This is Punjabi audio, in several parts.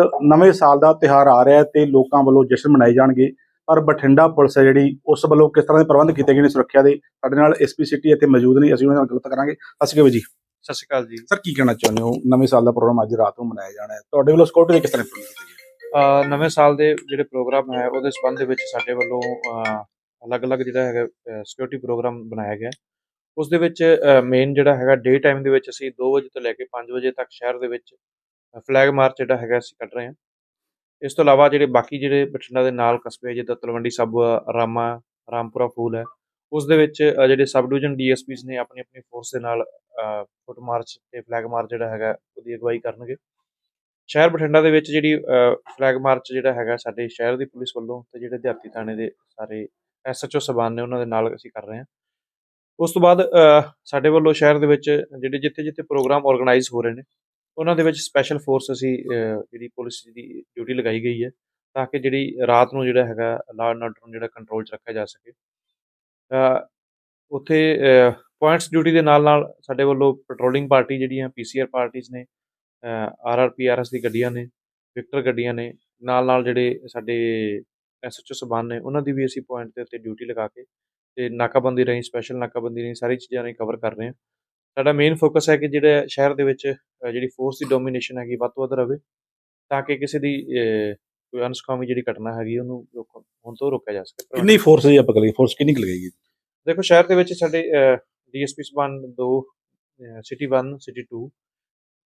ਨਵੇਂ ਸਾਲ ਦਾ ਤਿਹਾਰ ਆ ਰਿਹਾ ਤੇ ਲੋਕਾਂ ਵੱਲੋਂ ਜਸ਼ਨ ਮਨਾਏ ਜਾਣਗੇ। ਪਰ ਬਠਿੰਡਾ ਪੁਲਿਸ ਹੈ ਜਿਹੜੀ ਉਸ ਵੱਲੋਂ ਕਿਸ ਤਰ੍ਹਾਂ ਦੇ ਪ੍ਰਬੰਧ ਕੀਤੇ ਗਏ ਨੇ ਸੁਰੱਖਿਆ ਦੇ? ਸਾਡੇ ਨਾਲ ਐਸਪੀ ਸਿਟੀ ਇੱਥੇ ਮੌਜੂਦ ਨੇ ਅਸੀਂ ਉਹਨਾਂ ਨਾਲ ਗੱਲਬਾਤ ਕਰਾਂਗੇ। ਸਤਿ ਸ਼੍ਰੀ ਅਕਾਲ ਜੀ। ਸਤਿ ਸ਼੍ਰੀ ਅਕਾਲ ਜੀ। ਸਰ ਕੀ ਕਹਿਣਾ ਚਾਹੁੰਦੇ ਹੋ? ਨਵੇਂ ਸਾਲ ਦਾ ਪ੍ਰੋਗਰਾਮ ਅੱਜ ਰਾਤ ਨੂੰ ਮਨਾਇਆ ਜਾਣਾ ਹੈ। ਤੁਹਾਡੇ ਵੱਲੋਂ ਸਿਕਿਉਰਿਟੀ ਦੇ ਕਿਸ ਤਰ੍ਹਾਂ ਪ੍ਰਬੰਧ ਕੀਤੇ ਗਏ? ਨਵੇਂ ਸਾਲ ਦੇ ਜਿਹੜੇ ਪ੍ਰੋਗਰਾਮ ਹੈ ਉਹਦੇ ਸੰਬੰਧ ਵਿੱਚ ਸਾਡੇ ਵੱਲੋਂ ਅਲੱਗ-ਅਲੱਗ ਜਿਹੜਾ ਹੈਗਾ ਸਿਕਿਉਰਿਟੀ ਪ੍ਰੋਗਰਾਮ ਬਣਾਇਆ ਗਿਆ। ਉਸ ਦੇ ਵਿੱਚ ਮੇਨ ਜਿਹੜਾ ਹੈਗਾ ਡੇ ਟਾਈਮ ਦੇ ਵਿੱਚ ਅਸੀਂ 2 ਵਜੇ ਤੋਂ ਲੈ ਕੇ 5 ਵਜੇ ਤੱਕ ਸ਼ਹਿਰ ਦੇ ਵਿੱਚ ਫਲੈਗ ਮਾਰਚ ਜਿਹੜਾ ਹੈਗਾ ਅਸੀਂ ਕੱਢ ਰਹੇ ਹਾਂ। ਇਸ ਤੋਂ ਇਲਾਵਾ ਜਿਹੜੇ ਬਾਕੀ ਜਿਹੜੇ ਬਠਿੰਡਾ ਦੇ ਨਾਲ ਕਸਬੇ ਜਿੱਦਾਂ ਤਲਵੰਡੀ ਸਾਬੋ, ਰਾਮਾ, ਰਾਮਪੁਰਾ ਫੂਲ ਹੈ, ਉਸ ਦੇ ਵਿੱਚ ਜਿਹੜੇ ਸਬ ਡਿਵੀਜ਼ਨ ਡੀਐਸਪੀਸ ਨੇ ਆਪਣੀ ਆਪਣੀ ਫੋਰਸ ਦੇ ਨਾਲ ਫੁੱਟ ਮਾਰਚ ਤੇ ਫਲੈਗ ਮਾਰਚ ਜਿਹੜਾ ਹੈਗਾ, ਉਹਦੀ ਅਗਵਾਈ ਕਰਨਗੇ। ਸ਼ਹਿਰ ਬਠਿੰਡਾ ਦੇ ਵਿੱਚ ਜਿਹੜੀ ਫਲੈਗ ਮਾਰਚ ਜਿਹੜਾ ਹੈਗਾ ਸਾਡੇ ਸ਼ਹਿਰ ਦੀ ਪੁਲਿਸ ਵੱਲੋਂ ਤੇ ਜਿਹੜੇ ਦਿਹਾਤੀ ਥਾਣੇ ਦੇ ਸਾਰੇ ਐਸਐਚਓ ਸਬਾਨ ਨੇ, ਉਹਨਾਂ ਦੇ ਨਾਲ ਅਸੀਂ ਕਰ ਰਹੇ ਹਾਂ। ਉਸ ਤੋਂ ਬਾਅਦ ਸਾਡੇ ਵੱਲੋਂ ਸ਼ਹਿਰ ਦੇ ਵਿੱਚ ਜਿਹੜੇ ਜਿੱਥੇ ਜਿੱਥੇ ਪ੍ਰੋਗਰਾਮ ਆਰਗੇਨਾਈਜ਼ ਹੋ ਰਹੇ ਨੇ ਉਹਨਾਂ ਦੇ ਵਿੱਚ ਸਪੈਸ਼ਲ ਫੋਰਸ ਅਸੀਂ ਜਿਹੜੀ ਪੁਲਿਸ ਦੀ ਡਿਊਟੀ ਲਗਾਈ ਗਈ ਹੈ ਤਾਂ ਕਿ ਜਿਹੜੀ ਰਾਤ ਨੂੰ ਜਿਹੜਾ ਹੈਗਾ ਲਾਅ ਐਂਡ ਆਰਡਰ ਨੂੰ ਜਿਹੜਾ ਕੰਟਰੋਲ 'ਚ ਰੱਖਿਆ ਜਾ ਸਕੇ। ਉੱਥੇ ਪੁਆਇੰਟਸ ਡਿਊਟੀ ਦੇ ਨਾਲ ਨਾਲ ਸਾਡੇ ਵੱਲੋਂ ਪੈਟਰੋਲਿੰਗ ਪਾਰਟੀ ਜਿਹੜੀਆਂ ਪੀਸੀਆਰ ਪਾਰਟੀਆਂ ਨੇ ਆਰਆਰਪੀਆਰਐਸ ਦੀ ਗੱਡੀਆਂ ਨੇ ਵਿਕਟਰ ਗੱਡੀਆਂ ਨੇ, ਨਾਲ ਨਾਲ ਜਿਹੜੇ ਸਾਡੇ ਐਸਐਚਓ ਸਬਾਨ ਨੇ, ਉਹਨਾਂ ਦੀ ਵੀ ਅਸੀਂ ਪੁਆਇੰਟ ਦੇ ਉੱਤੇ ਡਿਊਟੀ ਲਗਾ ਕੇ ਤੇ ਨਾਕਾਬੰਦੀ ਰਹੀ ਸਪੈਸ਼ਲ ਨਾਕਾਬੰਦੀ ਰਹੀ ਸਾਰੀ ਚੀਜ਼ਾਂ ਨੂੰ ਕਵਰ ਕਰ ਰਹੇ ਹਾਂ। ਸਾਡਾ ਮੇਨ ਫੋਕਸ ਹੈ ਕਿ ਜਿਹੜੇ ਸ਼ਹਿਰ ਦੇ ਵਿੱਚ ਜਿਹੜੀ ਫੋਰਸ ਦੀ ਡੋਮੀਨੇਸ਼ਨ ਹੈਗੀ ਵੱਧ ਤੋਂ ਵੱਧ ਰਵੇ ਤਾਂ ਕਿ ਕਿਸੇ ਦੀ ਕੋਈ ਅਨਸਕਾਮੀ ਜਿਹੜੀ ਘਟਨਾ ਹੈਗੀ ਉਹਨੂੰ ਰੋਕ- ਹੋਣ ਤੋਂ ਰੋਕਿਆ ਜਾ ਸਕੇ। ਕਿੰਨੀ ਫੋਰਸ ਜੀ ਆਪਾਂ ਕਰੀਏ? ਫੋਰਸ ਕਿੰਨੀ ਕੁ ਲਗਾਈਏ ਦੇਖੋ ਸ਼ਹਿਰ ਦੇ ਵਿੱਚ ਸਾਡੇ ਡੀਐਸਪੀ ਸਬਾਨ ਦੋ ਸਿਟੀ 1 ਸਿਟੀ 2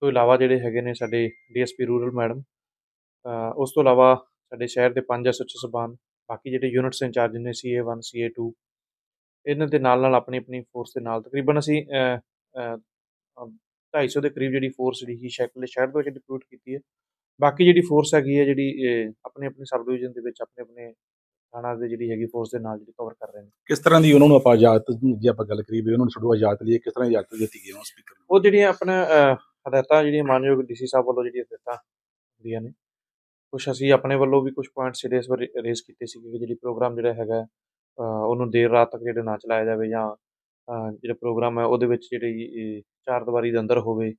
ਤੋਂ ਇਲਾਵਾ ਜਿਹੜੇ ਹੈਗੇ ਨੇ ਸਾਡੇ ਡੀਐਸਪੀ ਰੂਰਲ ਮੈਡਮ ਉਸ ਤੋਂ ਇਲਾਵਾ ਸਾਡੇ ਸ਼ਹਿਰ ਦੇ ਪੰਜ ਐਸਐਚਓ ਸਬਾਨ ਬਾਕੀ ਜਿਹੜੇ ਯੂਨਿਟਸ ਇੰਚਾਰਜ ਨੇ ਸੀਏ 1 ਸੀਏ 2 ਇਹਨਾਂ ਦੇ ਨਾਲ ਨਾਲ ਆਪਣੀ ਆਪਣੀ ਫੋਰਸ ਦੇ ਨਾਲ ਤਕਰੀਬਨ ਅਸੀਂ ਅਹ, 250 ਦੇ ਕਰੀਬ ਜਿਹੜੀ ਫੋਰਸ ਜਿਹੜੀ ਹੀ ਸ਼ਹਿਰ ਸ਼ਹਿਰ ਦੇ ਵਿੱਚ ਡਿਪਲੋਟ ਕੀਤੀ ਹੈ। ਬਾਕੀ ਜਿਹੜੀ ਫੋਰਸ ਹੈਗੀ ਹੈ ਜਿਹੜੀ ਆਪਣੇ ਆਪਣੇ ਸਬ ਡਿਵੀਜ਼ਨ ਦੇ ਵਿੱਚ ਆਪਣੇ ਆਪਣੇ ਥਾਣਾ ਦੇ ਜਿਹੜੀ ਹੈਗੀ ਫੋਰਸ ਦੇ ਨਾਲ ਜਿਹੜੀ ਕਵਰ ਕਰ ਰਹੇ ਨੇ। ਕਿਸ ਤਰ੍ਹਾਂ ਦੀ ਉਹਨਾਂ ਨੂੰ ਆਪਾਂ ਇਜਾਜ਼ਤ ਜੇ ਆਪਾਂ ਗੱਲ ਕਰੀਏ ਵੀ ਉਹਨਾਂ ਨੂੰ ਛੱਡੋ ਇਜਾਜ਼ਤ ਲਈਏ ਕਿਸ ਤਰ੍ਹਾਂ ਦੀ ਇਜਾਜ਼ਤ ਦਿੱਤੀ ਗਈ ਹੈ ਸਪੀਕਰ ਨੂੰ? ਉਹ ਜਿਹੜੀਆਂ ਆਪਣਾ ਹਦਾਇਤਾਂ ਜਿਹੜੀਆਂ ਮਾਨਯੋਗ ਡੀਸੀ ਸਾਹਿਬ ਵੱਲੋਂ ਜਿਹੜੀਆਂ ਹਦਾਇਤਾਂ ਹੁੰਦੀਆਂ ਨੇ ਕੁਝ ਅਸੀਂ ਆਪਣੇ ਵੱਲੋਂ ਵੀ ਕੁਝ ਪੁਆਇੰਟ ਸੀਰੀਅਸ ਰੇਜ਼ ਕੀਤੇ ਸੀ ਕਿ ਜਿਹੜੀ ਪ੍ਰੋਗਰਾਮ ਜਿਹੜਾ ਹੈਗਾ ਉਹਨੂੰ ਦੇਰ ਰਾਤ ਤੱਕ ਜਿਹੜਾ ਨਾ ਚਲਾਇਆ ਜਾਵੇ ਜਾਂ ਜਿਹੜਾ ਪ੍ਰੋਗਰਾਮ ਹੈ ਉਹਦੇ ਵਿੱਚ ਜਿਹੜੀ ਚਾਰ ਦੀਵਾਰੀ ਦੇ ਅੰਦਰ ਹੋਵੇ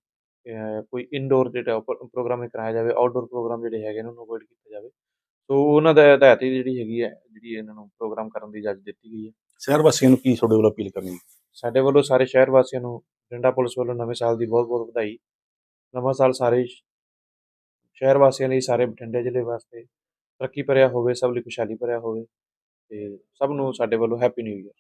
ਕੋਈ ਇਨਡੋਰ ਜਿਹੜਾ ਪ੍ਰੋਗਰਾਮ ਕਰਾਇਆ ਜਾਵੇ ਆਊਟਡੋਰ ਪ੍ਰੋਗਰਾਮ ਜਿਹੜੇ ਹੈਗੇ ਨੇ ਉਹਨੂੰ ਅਵੋਇਡ ਕੀਤਾ ਜਾਵੇ। ਸੋ ਉਹਨਾਂ ਦਾ ਹਦਾਇਤ ਹੀ ਜਿਹੜੀ ਹੈਗੀ ਹੈ ਜਿਹੜੀ ਇਹਨਾਂ ਨੂੰ ਪ੍ਰੋਗਰਾਮ ਕਰਨ ਦੀ ਇਜਾਜ਼ਤ ਦਿੱਤੀ ਗਈ ਹੈ। ਸ਼ਹਿਰ ਵਾਸੀਆਂ ਨੂੰ ਕੀ ਤੁਹਾਡੇ ਵੱਲੋਂ ਅਪੀਲ ਕਰਨੀ? ਸਾਡੇ ਵੱਲੋਂ ਸਾਰੇ ਸ਼ਹਿਰ ਵਾਸੀਆਂ ਨੂੰ ਬਠਿੰਡਾ ਪੁਲਿਸ ਵੱਲੋਂ ਨਵੇਂ ਸਾਲ ਦੀ ਬਹੁਤ ਬਹੁਤ ਵਧਾਈ। ਨਵਾਂ ਸਾਲ ਸਾਰੇ ਸ਼ਹਿਰ ਵਾਸੀਆਂ ਲਈ ਸਾਰੇ ਬਠਿੰਡੇ ਜ਼ਿਲ੍ਹੇ ਵਾਸਤੇ ਤਰੱਕੀ ਭਰਿਆ ਹੋਵੇ ਸਭ ਲਈ ਖੁਸ਼ਹਾਲੀ ਭਰਿਆ ਹੋਵੇ ਤੇ ਸਭ ਨੂੰ ਸਾਡੇ ਵੱਲੋਂ ਹੈਪੀ ਨਿਊ ਈਅਰ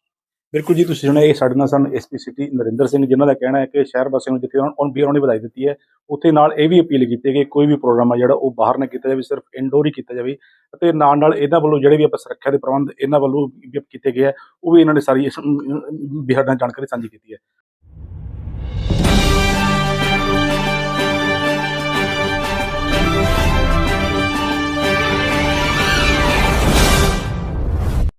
ਬਿਲਕੁਲ ਜੀ, ਤੁਸੀਂ ਸੁਣਿਆ ਇਹ ਸਾਡੇ ਨਾਲ ਸਨ ਐਸਪੀ ਸਿਟੀ ਨਰਿੰਦਰ ਸਿੰਘ, ਜਿਨ੍ਹਾਂ ਦਾ ਕਹਿਣਾ ਹੈ ਕਿ ਸ਼ਹਿਰ ਵਾਸੀਆਂ ਨੂੰ ਜਿੱਥੇ ਉਹਨਾਂ ਨੂੰ, ਉਹਨਾਂ ਨੇ ਵਧਾਈ ਦਿੱਤੀ ਹੈ। ਉੱਥੇ ਨਾਲ ਇਹ ਵੀ ਅਪੀਲ ਕੀਤੀ ਹੈ ਕਿ ਕੋਈ ਵੀ ਪ੍ਰੋਗਰਾਮ ਆ ਜਿਹੜਾ ਉਹ ਬਾਹਰ ਨਾ ਕੀਤਾ ਜਾਵੇ, ਸਿਰਫ ਇਨਡੋਰ ਹੀ ਕੀਤਾ ਜਾਵੇ ਅਤੇ ਨਾਲ ਨਾਲ ਇਹਨਾਂ ਵੱਲੋਂ ਜਿਹੜੇ ਵੀ ਆਪਾਂ ਸੁਰੱਖਿਆ ਦੇ ਪ੍ਰਬੰਧ ਇਹਨਾਂ ਵੱਲੋਂ ਕੀਤੇ ਗਏ ਆ, ਉਹ ਵੀ ਇਹਨਾਂ ਨੇ ਸਾਰੀ ਬਿਹਾਰ ਨਾਲ ਜਾਣਕਾਰੀ ਸਾਂਝੀ ਕੀਤੀ ਹੈ।